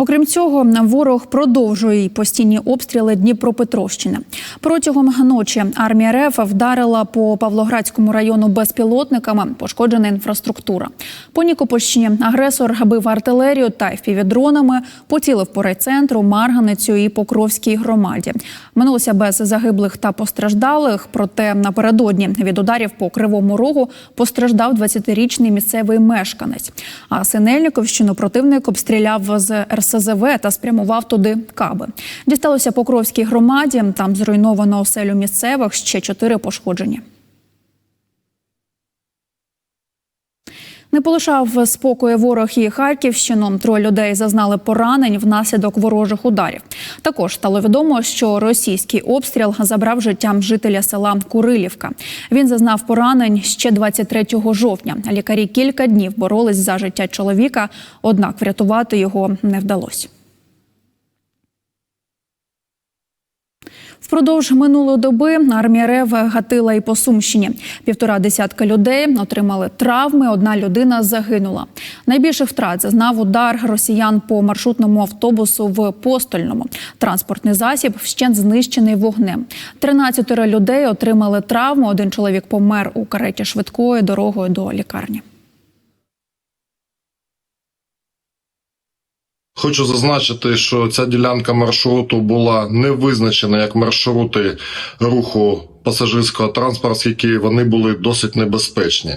Окрім цього, ворог продовжує постійні обстріли Дніпропетровщини. Протягом ночі армія РФ вдарила по Павлоградському району безпілотниками, пошкоджена інфраструктура. По Нікопольщині агресор бив артилерію та впівдронами, поцілив по райцентру, Марганицю і Покровській громаді. Минулося без загиблих та постраждалих. Проте напередодні від ударів по кривому рогу постраждав 20-річний місцевий мешканець. А Синельниковщину противник обстріляв з РСЗВ та спрямував туди каби. Дісталося Покровській громаді. Там зруйновано оселю місцевих, ще чотири пошкоджені. Не полишав спокою ворог і Харківщину. Троє людей зазнали поранень внаслідок ворожих ударів. Також стало відомо, що російський обстріл забрав життям жителя села Курилівка. Він зазнав поранень ще 23 жовтня. Лікарі кілька днів боролись за життя чоловіка, однак врятувати його не вдалося. Впродовж минулої доби армія РФ гатила і по Сумщині. Півтора десятка людей отримали травми. Одна людина загинула. Найбільших втрат зазнав удар росіян по маршрутному автобусу в Постольному. Транспортний засіб вщент знищений вогнем. 13 людей отримали травми. Один чоловік помер у кареті швидкою дорогою до лікарні. Хочу зазначити, що ця ділянка маршруту була не визначена як маршрути руху пасажирського транспорту, оскільки вони були досить небезпечні.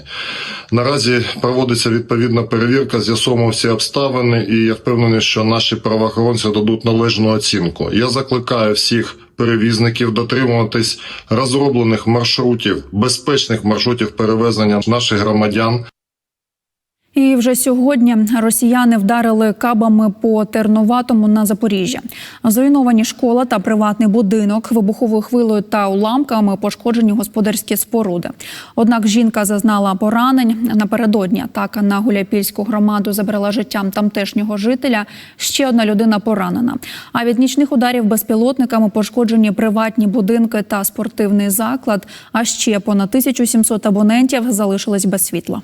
Наразі проводиться відповідна перевірка, з'ясовуємо всі обставини, і я впевнений, що наші правоохоронці дадуть належну оцінку. Я закликаю всіх перевізників дотримуватись розроблених маршрутів, безпечних маршрутів перевезення наших громадян. І вже сьогодні росіяни вдарили кабами по Терноватому на Запоріжжя. Зруйновані школа та приватний будинок, вибуховою хвилою та уламками пошкоджені господарські споруди. Однак жінка зазнала поранень. Напередодні атака на Гуляпільську громаду забрала життям тамтешнього жителя. Ще одна людина поранена. А від нічних ударів безпілотниками пошкоджені приватні будинки та спортивний заклад. А ще понад 1700 абонентів залишились без світла.